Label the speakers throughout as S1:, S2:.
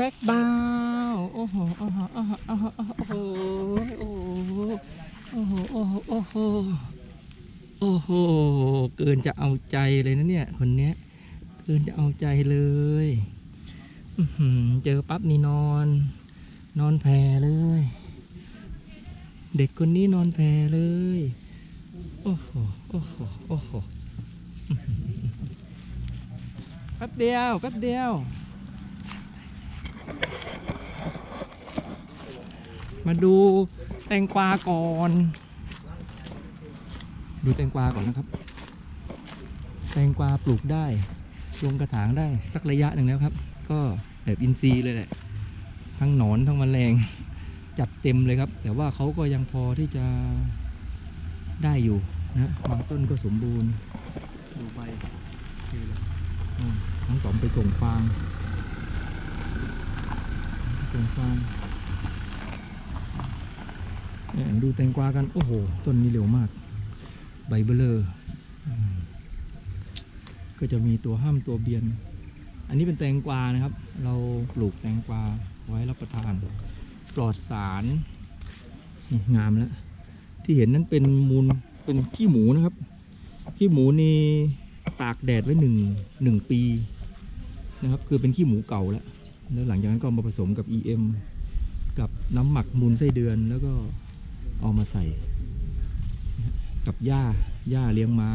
S1: แบ็กบาวโอ้โหโอ้โหโอ้โหโอ้โหโอ้โหโอ้โหโอ้โหโอ้โหโอ้โหเกินจะเอาใจเลยนะเนี่ยคนเนี้ยเกินจะเอาใจเลยเจอปั๊บนี่นอน นอนแผ่เลย เด็กคนนี้นอนแผ่เลย โอ้โหโอ้โหโอ้โหแป๊บเดียวแป๊บเดียว มาดูแตงกวาก่อน ดูแตงกวาก่อนนะครับ แตงกวาปลูกได้ ลงกระถางได้สักระยะหนึ่งแล้วครับ ก็แบบอินทรีย์เลยแหละ ทั้งหนอนทั้งแมลงจัดเต็มเลยครับ แต่ว่าเขาก็ยังพอที่จะได้อยู่นะบางต้นก็สมบูรณ์ดูไปโอเคเลยอืมน้องต๋อมไปส่งฟาง ส่งฟางเนี่ยดูแตงกวากัน โอ้โห ต้นนี้เร็วมาก ใบเบลออืมก็จะมีตัวห้ามตัวเบียน อันนี้เป็นแตงกวานะครับ เราปลูกแตงกวาไว้รับประทาน ปลอดสารงามแล้ว ที่เห็นนั้นเป็นมูล เป็นขี้หมูนะครับ ขี้หมูนี่ตากแดดไว้หนึ่งหนึ่งปีนะครับ คือเป็นขี้หมูเก่าแล้ว แล้วหลังจากนั้นก็เอามาผสมกับ EM กับน้ำหมักมูลไส้เดือนแล้วก็เอามาใส่ กับหญ้าหญ้าเลี้ยงม้า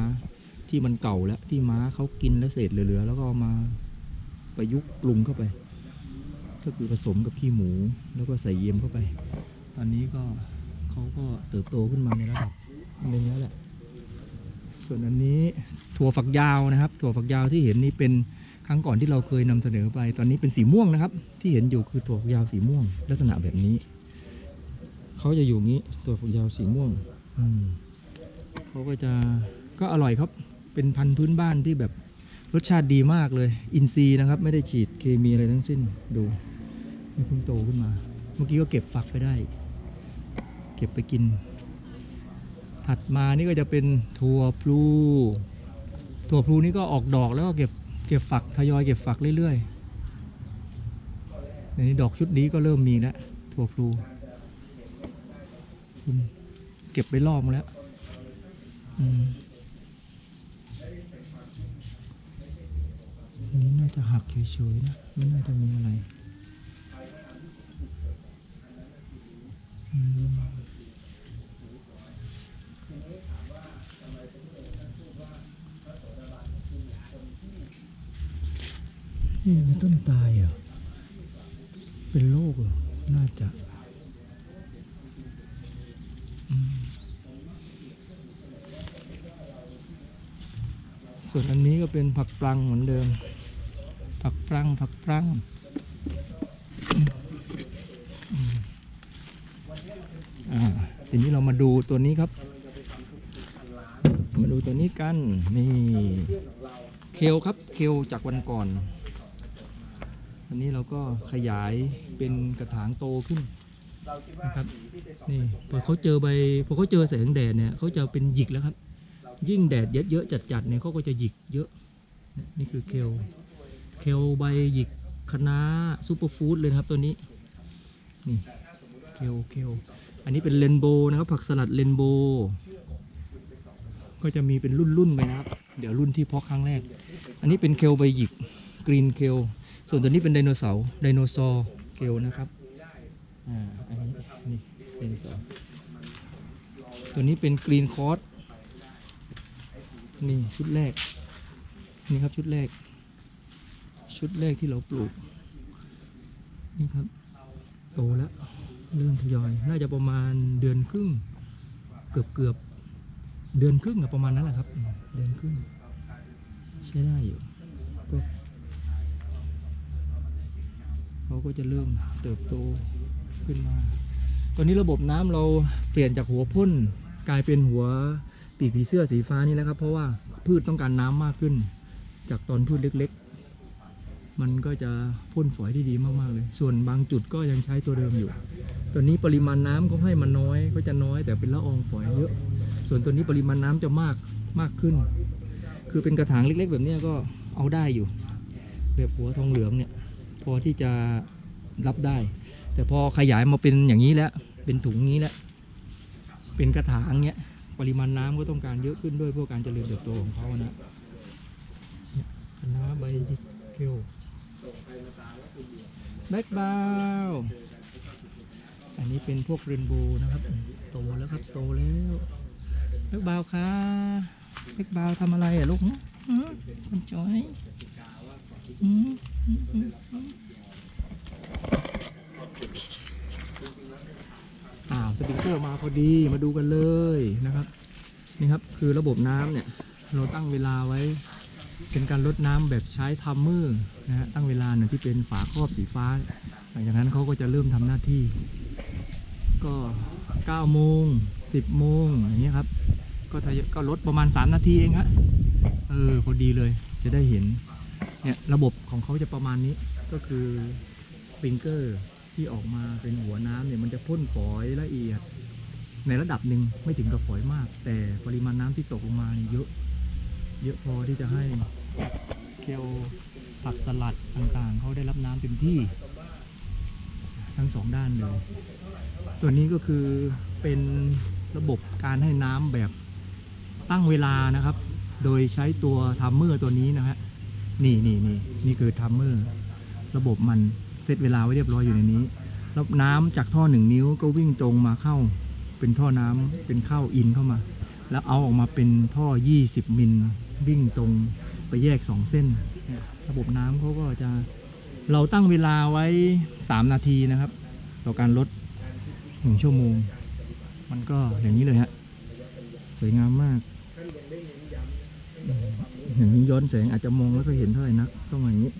S1: ที่มันเก่าแล้วที่ม้าเขากินแล้วเศษเหลือๆแล้วก็เอามาประยุกต์ปรุงเข้าไป ก็คือผสมกับขี้หมูแล้วก็ใส่เยี่ยมเข้าไป ตอนนี้ก็เขาก็เติบโตขึ้นมาในระดับหนึงแล้วแหละ ส่วนอันนี้ถั่วฝักยาวนะครับ ถั่วฝักยาวที่เห็นนี่เป็นครั้งก่อนที่เราเคยนำเสนอไป ตอนนี้เป็นสีม่วงนะครับ ที่เห็นอยู่คือถั่วฝักยาวสีม่วง ลักษณะแบบนี้เขาจะอยู่งี้ถั่วฝักยาวสีม่วงอืมเขาก็จะก็อร่อยครับ เป็นพันธุ์พื้นบ้านที่แบบรสชาติดีมากเลย อินทรีย์นะครับ ไม่ได้ฉีดเคมีอะไรทั้งสิ้นดูนี่เพิ่งโตขึ้นมา เมื่อกี้ก็เก็บฝักไปได้ เก็บไปกิน ถัดมานี่ก็จะเป็นถั่วพลูถั่วพลูนี่ก็ออกดอกแล้วก็เก็บเก็บฝักทยอยเก็บฝักเรื่อยๆในนี้ดอกชุดนี้ก็เริ่มมีแล้วถั่วพลูเก็บไปรอบมแล้วอืมอันนี้น่าจะหักเฉยๆนะไม่น่าจะมีอะไรอืม นี่เป็นต้นตายเหรอ เป็นโรคเหรอ น่าจะส่วนอันนี้ก็เป็นผักปลังเหมือนเดิม ผักปลังผักปลังอ่าทีนี้เรามาดูตัวนี้ครับ มาดูตัวนี้กัน นี่เคลครับเคลจากวันก่อน อันนี้เราก็ขยายเป็นกระถางโตขึ้นนะครับนี่พอเขาเจอใบพอเขาเจอแสงแดดเนี่ยเขาจะเป็นหยิกแล้วครับ ยิ่งแดดเยอะๆจัดๆเนี่ยเขาก็จะหยิกเยอะ นี่คือเคลเคลใบหยิกคะน้าซูเปอร์ฟู้ดเลยครับตัวนี้นี่เคลเคลอันนี้เป็นเรนโบนะครับผักสลัดเรนโบ ก็จะมีเป็นรุ่นๆไปนะครับ เดี๋ยวรุ่นที่เพาะครั้งแรก อันนี้เป็นเคลใบหยิกกรีนเคลส่วนตัวนี้เป็นไดโนเสาร์ไดโนซอร์เคลนะครับอ่าอันนี้นี่ไดโนเสาร์ตัวนี้เป็นกรีนคอร์สนี่ชุดแรกนี่ครับชุดแรก ชุดแรกที่เราปลูกนี่ครับโตแล้วเริ่มทยอย น่าจะประมาณเดือนครึ่ง เกือบเกือบ เดือนครึ่งอะประมาณนั้นแหละครับ เดือนครึ่งใช้ได้อยู่ก็เขาก็จะเริ่มเติบโตขึ้นมา ตอนนี้ระบบน้ำเราเปลี่ยนจากหัวพ่นกลายเป็นหัวปีกผีเสื้อสีฟ้านี่แล้วครับ เพราะว่าพืชต้องการน้ำมากขึ้น จากตอนพืชเล็กๆ มันก็จะพ่นฝอยที่ดีมากๆเลย ส่วนบางจุดก็ยังใช้ตัวเดิมอยู่ตัวนี้ปริมาณน้ำก็ให้มันน้อยก็จะน้อยแต่เป็นละอองฝอยเยอะ ส่วนตัวนี้ปริมาณน้ำจะมากมากขึ้น คือเป็นกระถางเล็ก ๆ แบบนี้ก็เอาได้อยู่ แบบหัวทองเหลืองเนี่ยพอที่จะรับได้ แต่พอขยายมาเป็นอย่างนี้แล้ว เป็นถุงนี้แล้ว เป็นกระถางเนี้ยปริมาณน้ำก็ต้องการเยอะขึ้นด้วยเพื่อการเจริญเติบโตของเขานะเนี่ยคะใบเกลแบ็กบาวอันนี้เป็นพวกเรนโบว์นะครับ โตแล้วครับ โตแล้ว แบ็กบาวคะแบ็กบาวทำอะไรอะลูกหึหือคุณจอยอืมอืมอืมอืมอ้าวสปริงเกอร์มาพอดีมาดูกันเลยนะครับ นี่ครับคือระบบน้ำเนี่ย เราตั้งเวลาไว้ เป็นการลดน้ำแบบใช้ทัมเมอร์นะฮะตั้งเวลาเนี่ยที่เป็นฝาครอบสีฟ้า หลังจากนั้นเขาก็จะเริ่มทำหน้าที่ ก็9โมง10โมงอย่างเงี้ยครับ ก็ทยก็ลดประมาณ 3 นาทีเองฮะเออพอดีเลยจะได้เห็นเนี่ยระบบของเขาจะประมาณนี้ก็คือสปริงเกอร์ที่ออกมาเป็นหัวน้ำเนี่ยมันจะพ่นฝอยละเอียด ในระดับหนึ่งไม่ถึงกับฝอยมาก แต่ปริมาณน้ำที่ตกลงมานี่เยอะ เยอะพอที่จะให้เคลผักสลัดต่างๆ เขาได้รับน้ำเต็มที่ ทั้งสองด้านเลย ตัวนี้ก็คือเป็นระบบการให้น้ำแบบ ตั้งเวลานะครับ โดยใช้ตัวทัมเมอร์ตัวนี้นะฮะนี่นี่นี่นี่คือทัมเมอร์ระบบมันเซตเวลาไว้เรียบร้อยอยู่ในนี้แล้วน้ำจากท่อหนึ่งนิ้วก็วิ่งตรงมาเข้า เป็นท่อน้ำเป็นเข้าอินเข้ามา แล้วเอาออกมาเป็นท่อ 20 มิลวิ่งตรงไปแยก 2 เส้น ระบบน้ำเขาก็จะเราตั้งเวลาไว้ 3 นาทีนะครับ ต่อการลด 1 ชั่วโมง มันก็อย่างนี้เลยฮะ สวยงามมาก อืมอย่างนี้ย้อนแสงอาจจะมองแล้วก็เห็นเท่าไหร่นักต้องอย่างนี้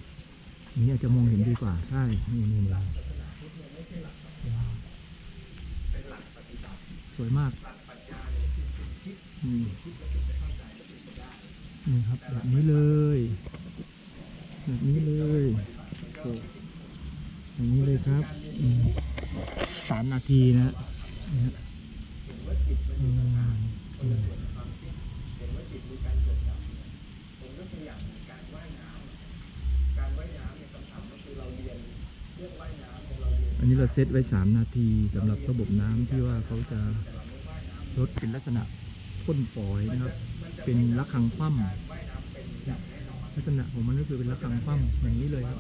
S1: นี้อาจจะมองเห็นดีกว่าใช่นี่นี่นี่สวยมากนี่ครับแบบนี้เลยแบบนี้เลยโอ้อย่างนี้เลยครับสามนาทีนะนี่ฮะอืมอืมอันนี้ เราเซตไว้สามนาทีสำหรับระบบน้ำที่ว่าเขาจะลดเป็นลักษณะพ่นฝอยนะครับ เป็นระฆังคว่ำลักษณะของมันก็คือเป็นระฆังคว่ำอย่างนี้เลยครับ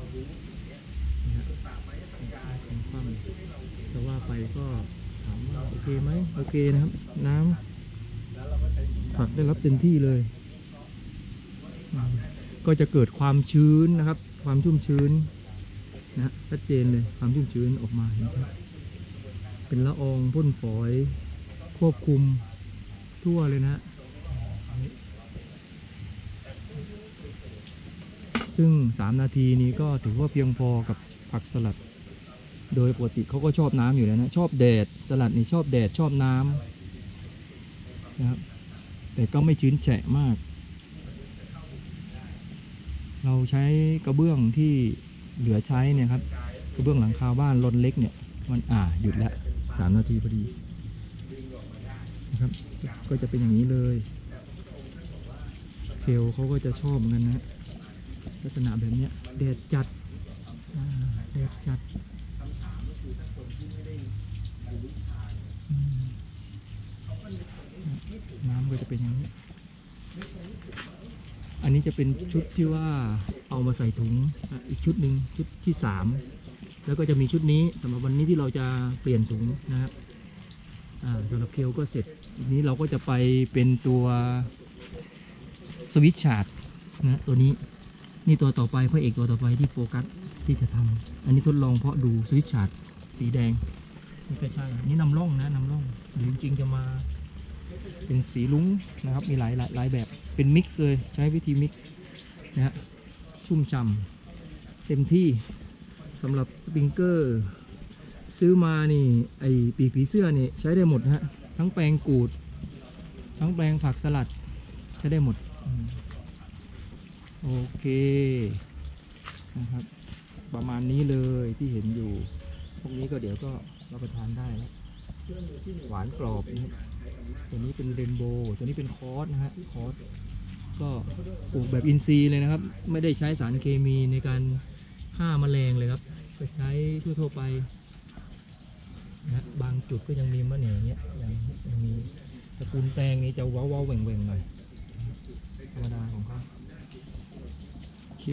S1: ระฆังคว่ำจะว่าไปก็ถามว่าโอเคไหมโอเคนะครับ น้ำผักได้รับเต็มที่เลย ก็จะเกิดความชื้นนะครับ ความชุ่มชื้น นะชัดเจนเลยความชุ่มชื้นออกมาเห็นชัดเป็นละอองพ่นฝอย ควบคุมทั่วเลยนะ ซึ่ง 3 นาทีนี้ก็ถือว่าเพียงพอกับผักสลัด โดยปกติเขาก็ชอบน้ำอยู่แล้วนะ ชอบแดดสลัดนี่ชอบแดดชอบน้ำนะครับแต่ก็ไม่ชื้นแฉะมาก เราใช้กระเบื้องที่ เหลือใช้เนี่ยครับกระเบื้องหลังคาบ้านรนเล็กเนี่ยมันอ่าหยุดแล้วสามนาทีพอดีนะครับ ก็จะเป็นอย่างนี้เลยเฟลเขาก็จะชอบเหมือนกันนะ ลักษณะแบบนี้แดดจัดแดดจัดน้ำก็จะเป็นอย่างนี้ อันนี้จะเป็นชุดที่ว่า เอามาใส่ถุงอีกชุดหนึ่งชุดที่สามแล้วก็จะมีชุดนี้สำหรับวันนี้ที่เราจะเปลี่ยนถุงนะครับสำหรับเคลก็เสร็จทีนี้เราก็จะไปเป็นตัวสวิตชาร์ดนะตัวนี้นี่ตัวต่อไปพระเอกตัวต่อไปที่โฟกัสที่จะทำอันนี้ทดลองเพาะดูสวิตชาร์ดสีแดงนี่ก็ใช่นี่นำร่องนะนำร่องหรือจริงจะมาเป็นสีลุ้งนะครับมีหลายหลายหลายแบบเป็นมิกซ์เลยใช้วิธีมิกซ์นะฮะ ชุ่มฉ่ำเต็มที่สำหรับสปริงเกอร์ ซื้อมานี่ไอปีกผีเสื้อนี่ใช้ได้หมดฮะทั้งแปลงกูด ทั้งแปลงผักสลัดใช้ได้หมด โอเคนะครับประมาณนี้เลยที่เห็นอยู่ พวกนี้ก็เดี๋ยวก็รับประทานได้แล้วหวานกรอบนะครับตัวนี้เป็นเรนโบว์ตัวนี้เป็นคอสนะฮะคอส ก็ปลูกแบบอินทรีย์เลยนะครับ ไม่ได้ใช้สารเคมีในการฆ่าแมลงเลยครับก็ใช้ทั่วๆไปนะบางจุดก็ยังมีมะเหนียวเนี้ยยังยังมีตระกูลแตงนี้จะเว้าๆแหว่งๆหน่อยธรรมดาของเขา
S2: โอเค